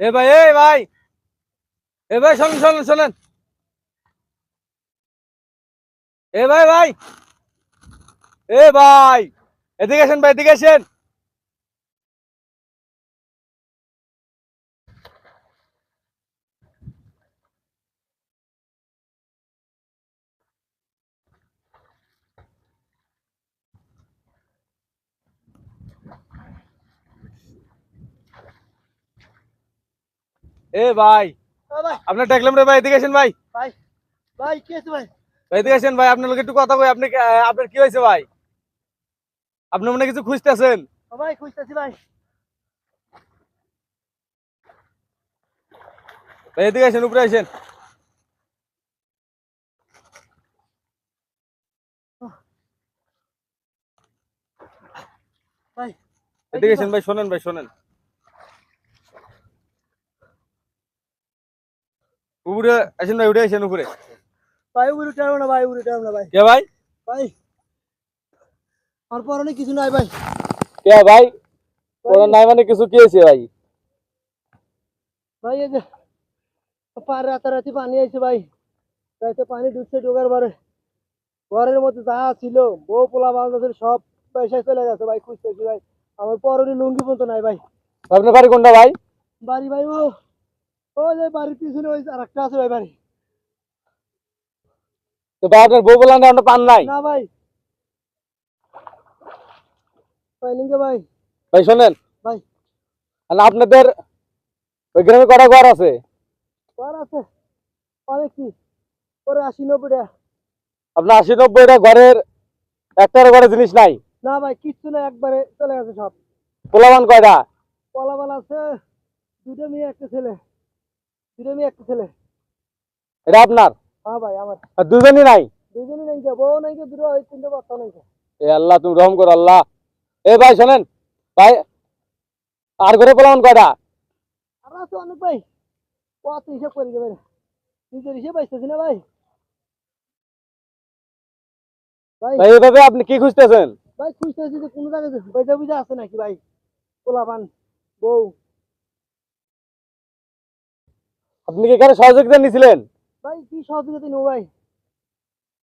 এ ভাই এ ভাই। এ ভাই, শোনেন শোনেন শোনেন। এ ভাই ভাই। এ ভাই। এদিকে আসেন ভাই, এদিকে আসেন। এ ভাই আপনার ডাকলাম রে ভাই এদিকে আসেন ভাই। ভাই ভাই কি আছে ভাই? এদিকে আসেন ভাই আপনার একটু কথা কই আপনি আপনার কি হয়েছে ভাই? আপনি মনে কিছু খুঁজতেছেন? ভাই খুঁজতেছি ভাই। ভাই এদিকে আসেন উপরে আসেন। এদিকে আসেন ভাই শোনেন ভাই শোনেন। উপরে আসেন ভাই উঠে আসেন উপরে। ভাই উড়ে উঠাবো না ভাই উড়ে উঠাবো না ভাই। কে ভাই? ভাই আমার পরনে কিছু নাই ভাই। কে ভাই? ওরা নাই মানে কিছু কি হয়েছে ভাই? ভাই এই যে পার রাতারাতি পানি আইছে ভাই। রাতে পানি ঢুকছে ঢোকার পরে। ঘরের মধ্যে যা ছিল বউ পোলা বান্ধব সব পয়সা চলে গেছে ভাই খুঁজতেছি ভাই। আমার পরনে লুঙ্গি পর্যন্ত নাই ভাই। আপনার বাড়ি কোনটা ভাই? বাড়ি ভাই ও ও যে বাড়ির পিছনে ওই আর একটা আছে বাড়ি। তো ভাই আপনার বউ বলান আপনার পান নাই? না ভাই। ভাই লিঙ্গে ভাই। ভাই শোনেন। ভাই। আর আপনাদের ওই গ্রামে কটা ঘর আছে? ঘর আছে। অনেক কি? পরে আশি আপনার আশি নব্বইটা ঘরের একটার ঘরে জিনিস নাই? না ভাই কিচ্ছু না একবারে চলে গেছে সব। পোলাবান কয়টা? পলাবাল আছে দুটো মেয়ে একটা ছেলে। দুটো মেয়ে একটা ছেলে। এটা আপনার? হ্যাঁ ভাই আমার। আর দুজনই নাই? দুজনই নাই কে বউ নাই কে দুটো ওই তিনটে বাচ্চা নাই কে এ আল্লাহ তুমি রহম করো আল্লাহ। এ ভাই শোনেন ভাই আর ঘরে পোলাবান কয়টা? আর আছে অনেক ভাই। কত হিসাব করি ভাই নিজের হিসেব পাইতেছি না ভাই। ভাই। এভাবে আপনি কি খুঁজতেছেন? ভাই খুঁজতেছি যে কোনো জায়গায় বেজা বুঝা আছে নাকি ভাই? পোলাপান বউ। আপনি কি এখানে সহযোগিতা নিছিলেন ভাই কি সহযোগিতা নেব ভাই?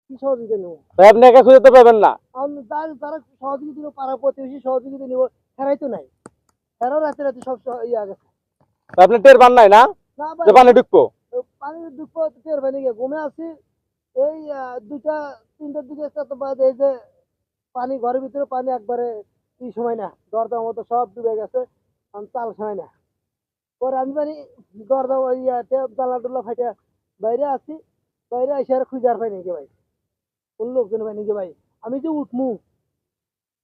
কি সহযোগিতা নেব? ভাই আপনি একা খুঁজে তো পাবেন না। আমি তার তারা সহযোগিতা নেব পাড়া প্রতিবেশী সহযোগিতা নেব হেরাই তো নাই। হেরাও রাতে রাতে সব ইয়ে গেছে। আপনি টের পান নাই না? যে পানি ঢুকবো? পানির দুঃখ টের পাই নাকি ঘুমে আছি। এই দুইটা তিনটার দিকে তো বাদ এই যে পানি ঘরের ভিতরে পানি একবারে কি সময় না। দরজা মতো সব ডুবে গেছে। আমি চাল সময় না। পরে আমি পানি দরজা ইয়া জানলা টুল্লা ফাইটা বাইরে আছি বাইরে এসে আর খুঁজে আর পাই নাকি ভাই কোন লোকজন পাই নাকি ভাই আমি যে উঠমু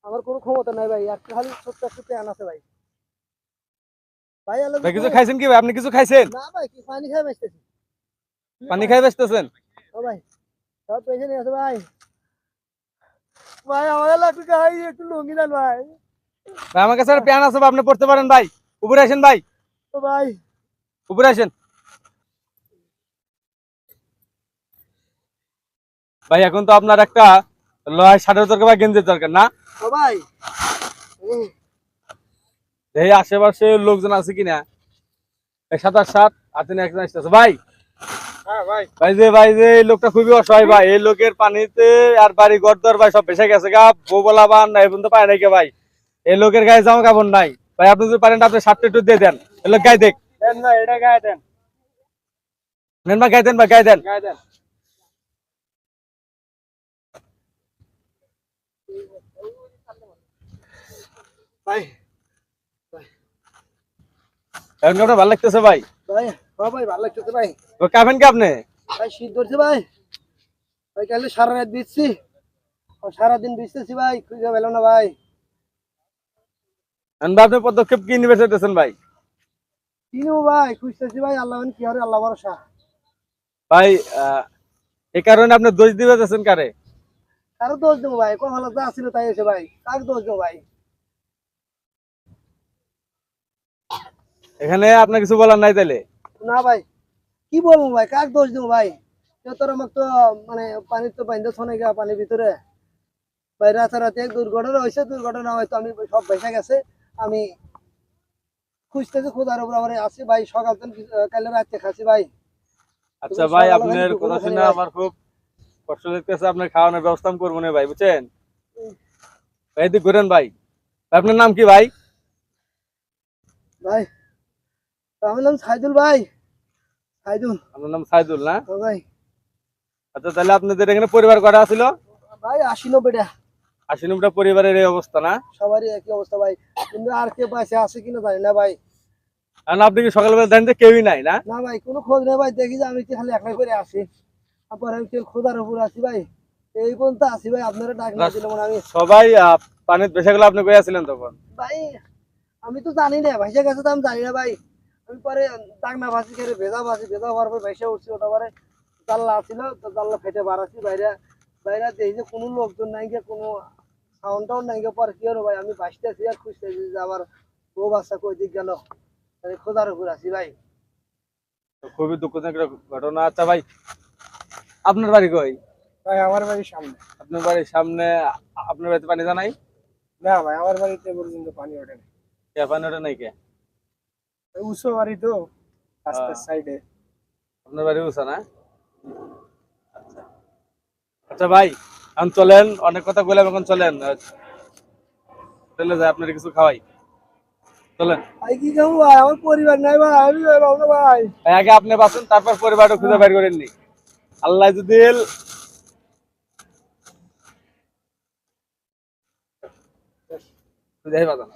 আমার কোনো ক্ষমতা নাই ভাই একটা খালি ছোট্ট একটা প্যান আছে ভাই ভাই আল্লাহ ভাই কিছু খাইছেন কি ভাই আপনি কিছু খাইছেন না ভাই কি পানি খাই বেসতেছি পানি খাই বেচতেছেন ও ভাই সব পেছনে নিয়ে আসো ভাই ভাই আমার লাটু ভাই একটু লুঙ্গি দেন ভাই ভাই আমার কাছে প্যান আছে ভাই, আপনি পড়তে পারেন ভাই উপরে আসেন ভাই ও ভাই। উপরে আসেন। ভাই এখন তো আপনার একটা লয় ষাটের দরকার বা গেঞ্জির দরকার না? ভাই। এই আশেপাশে লোকজন আছে কিনা? সাত আট সাত আর তিনি একজন আসতেছে। ভাই হ্যাঁ ভাই। ভাই যে ভাই যে এই লোকটা খুবই অসহায় ভাই। এই লোকের পানিতে আর বাড়ি গড়দর ভাই সব ভেসে গেছে গা। বউ বলা বান নাই পর্যন্ত পায় নাই কে ভাই? এই লোকের গায়ে জামা কাপড় নাই। ভাই আপনি যদি পারেন আপনি সাতটা একটু দিয়ে দেন। এই লোক গায়ে দেখ। দেন না এটা গায়ে দেন। নেন বা গায়ে দেন বা গায়ে দেন। গায়ে দেন। ভাই। এখন কি ভালো লাগতেছে ভাই। ভাই ও ভাই ভালো লাগতেছে ভাই। ও খাবেন কি আপনি? ভাই শীত ধরছে ভাই। ভাই কালে সারা রাত দিচ্ছি সারাদিন ভিজতেছি ভাই খুঁজে পেলাম না ভাই। পদক্ষেপ কি নিবে চাইতেছেন ভাই? কি নেব ভাই খুঁজতেছি ভাই আল্লাহ কি হবে আল্লাহ ভরসা। ভাই এই কারণে আপনি দোষ দিবে কারে? কারও দোষ দেবো ভাই ছিল তাই এসে ভাই কার দোষ দেবো ভাই? এখানে আপনার কিছু বলার নাই তাইলে? না ভাই কি বলব ভাই কার দোষ দেবো ভাই? তোর আমাকে তো মানে পানির তো বাইন্দা শোনে গা পানির ভিতরে। ভাই রাতারাতি এক দুর্ঘটনা হয়েছে দুর্ঘটনা হয়তো আমি সব ভেসে গেছে। আমি খুঁজতেছি খোদার উপর আবার আসি ভাই সকাল কালে রাতে খাসি ভাই। আচ্ছা ভাই আপনার কথা শুনে আমার খুব কষ্ট লাগতেছে আপনার খাওয়ানোর ব্যবস্থা করব না ভাই বুঝছেন? ভাই এদিক ঘুরেন ভাই। আপনার নাম কি ভাই? ভাই আমার নাম সাইদুল ভাই। সাইদুল। আপনার নাম সাইদুল না? ভাই। আচ্ছা তাহলে আপনাদের এখানে পরিবার করা ছিল ভাই আশি নব্বইটা। আশি পরিবারের এই অবস্থা না? সবারই একই অবস্থা ভাই। কিন্তু আর কে পাশে আছে কিনা জানি না ভাই। কারণ আপনি কি সকালবেলা দেখেন যে কেউই নাই না? না ভাই কোনো খোঁজ নেই ভাই। দেখি যে আমি কি খালি একলাই করে আসি। তারপর আমি কেউ খোদার উপর আসি ভাই? এই পর্যন্ত আসি ভাই আপনারা ডাক না দিলে মনে আমি সবাই পানির বেসে গেলে আপনি গিয়েছিলেন তখন? ভাই আমি তো জানি না ভাইসা গেছে তো আমি জানি না ভাই। আমি পরে ডাকনা ভাসি খেয়ে ভেজা ভাসি ভেজা হওয়ার পর ভাইসা উঠছি ওটা পরে জানলা আসছিল তো জানলা ফেটে বাড়াচ্ছি বাইরে বাইরে দেখি যে কোনো লোকজন নাই গিয়ে কোনো সাউন্ড টাউন নাই পরে কি হলো ভাই? আমি বাসতেছি আর খুঁজতেছি যে আমার বউ বাচ্চা কই দিক গেল। খোদার উপর আছি ভাই। খুবই দুঃখজনক ঘটনা। আচ্ছা ভাই আপনার বাড়ি কই? ভাই আমার বাড়ির সামনে। আপনার বাড়ির সামনে আপনার বাড়িতে পানি জানাই না ভাই আমার বাড়িতে পর্যন্ত পানি ওঠে না কে পানি নাই কে? উঁচু বাড়ি তো রাস্তার সাইডে আপনার বাড়ি উষা না? আচ্ছা। আচ্ছা ভাই এখন চলেন অনেক কথা বললাম এখন চলেন। চলে যায় আপনার কিছু খাওয়াই। চলেন। কি খাব ভাই? আমার পরিবার নাই ভাই আমি ভাই ভাই, আগে আপনি বাঁচুন তারপর পরিবারটা খুঁজে বের করেননি আল্লাহ যদি খুঁজে বাঁচানো